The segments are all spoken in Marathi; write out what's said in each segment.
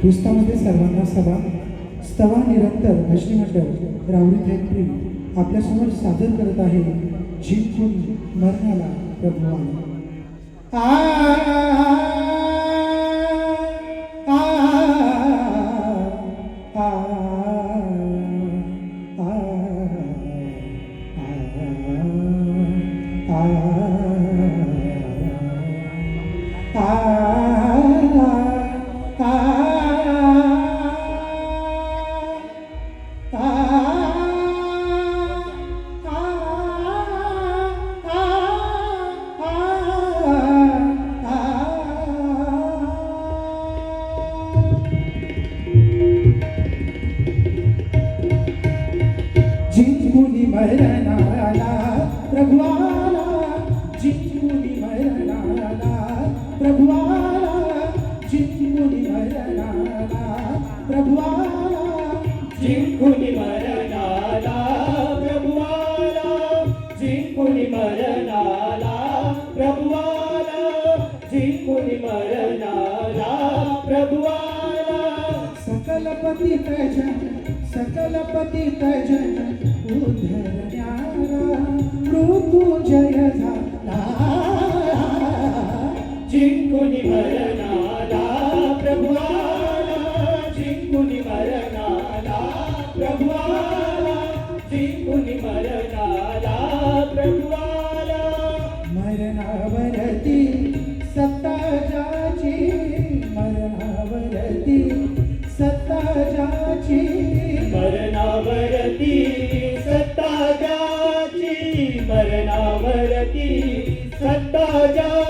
ख्रिस्तामध्ये सर्वांना सभा स्तवा निरंतर भजनी मंडळ रावरी फॅक्टरी आपल्यासमोर सादर करत आहे जिंकून मरणाला प्रभू आ, Ah, ah, ah. जिंकुनी मरणाला प्रभुआला जिंकुनी मरणाला प्रभुआला जिंकुनी मरणाला प्रभुवाला जिंकुनी मरणाला प्रभुवाला जिंकुनी मरणाला प्रभुवाला सकलपती तजन सकलपती तजन उद्धरण्याला जिंकुनी मरणाला प्रभुवाला. मरणावरती सत्ता जाची मरणावरती सत्ता जाची मरणावरती सत्ता ज्याची मरणावरती सत्ता ज्याची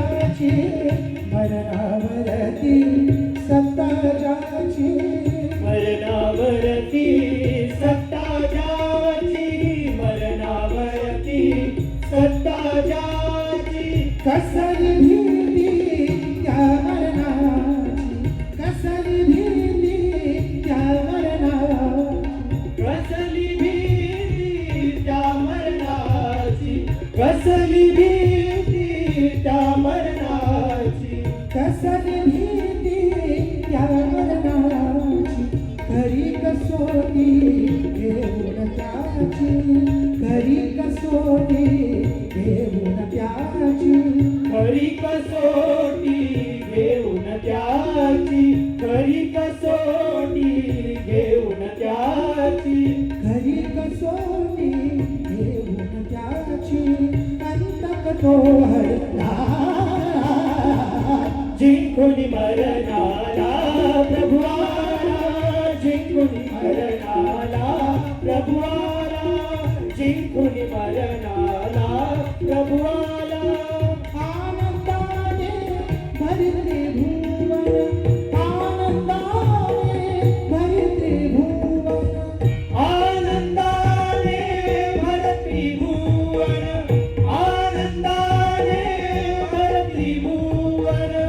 सत्ता कसोटी घेऊन त्याची खरी कसोटी घेऊन त्याची खरी कसोटी घेऊन त्याची खरी कसोटी घेऊन त्याची अंतक तो हरला जिंकुनी मरणाला प्रभुवाला जिंकुनी मरणाला प्रभुवाला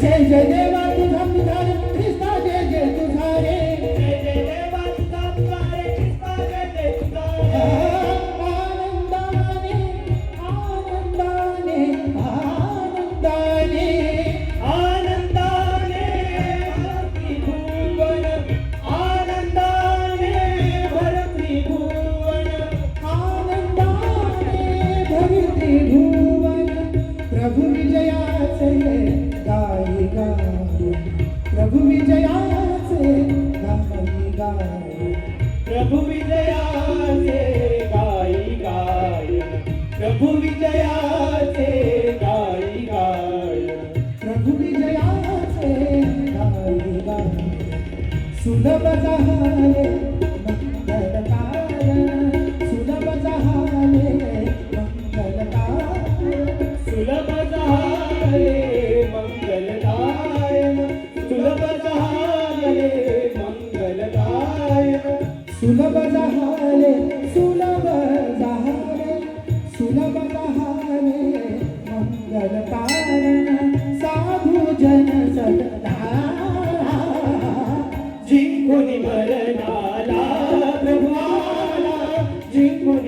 teyzenin प्रभु विजयाचे गाई गाय. प्रभु विजयाचे गाई गाय. प्रभु विजयाचे गाई गाय. सुलभ झाले सुलभ झाले सुलभ झाले सुलभ झाले मंगल कारण साधू जन सदा जिंकून मरणाला प्रभुला जिंकून